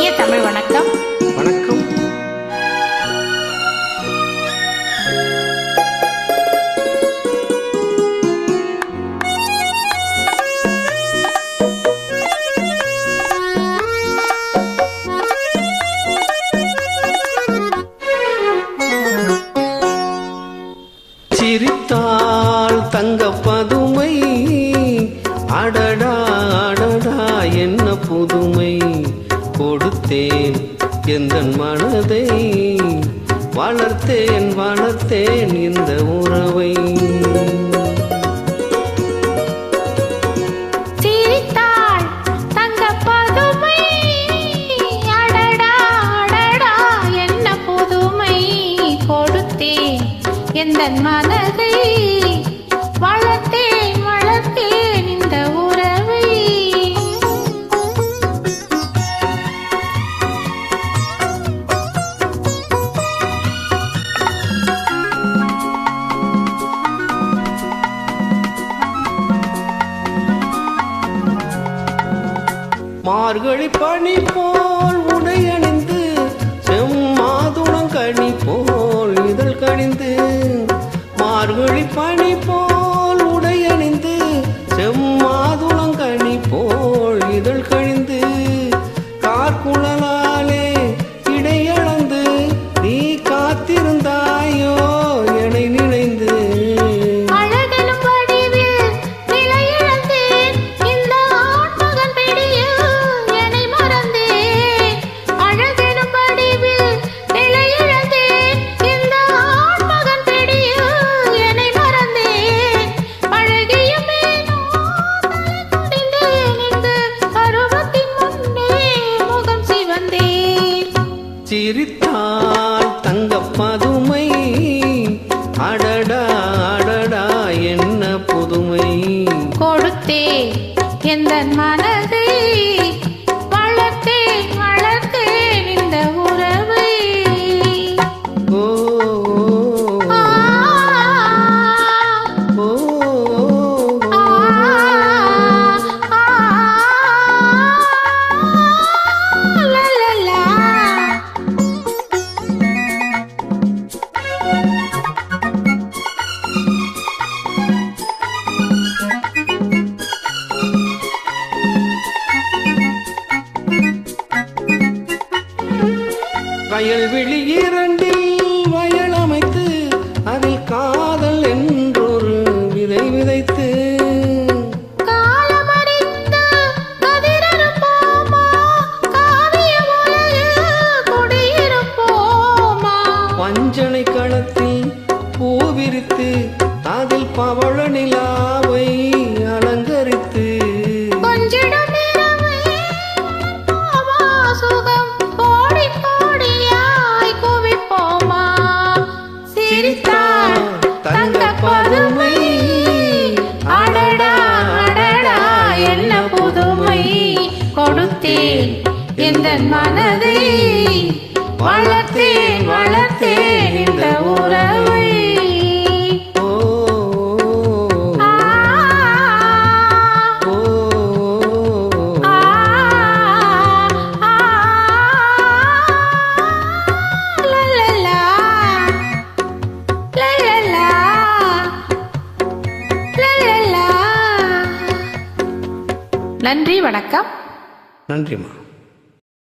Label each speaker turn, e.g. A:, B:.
A: இனிய தமிழ் வணக்கம்.
B: வணக்கம். சிரித்தாள் தங்க பதுமை. அடடா அடடா என்ன புதுமை. கொடுத்தேன். எந்த மனதை வளர்த்தேன் வளர்த்தேன் இந்த உறவை.
A: எந்த மனதை வளர்த்தேன் வளர்த்தேன்
B: மார்கழி பணி போல் உடை அணிந்து செம்மாதுளம் கனி போல் இதழ் கணிந்து மார்கழி பணி போல் சிரித்தாள் தங்க பதுமை அடடா அடடா என்ன புதுமை.
A: கொடுத்தே எந்த மனது
B: வயல்வெளி இரண்டில் வயல் அமைத்து அதில் காதல் என்றொரு விதை விதைத்து? வஞ்சனை களத்தில் பூவிரித்து அதில் பவள நிலாவை அலங்கரித்து
A: எந்த மனதை வளர்த்தேன் வளர்த்தேன் இந்த உறவை. நன்றி வணக்கம்.
B: நன்றிம்மா.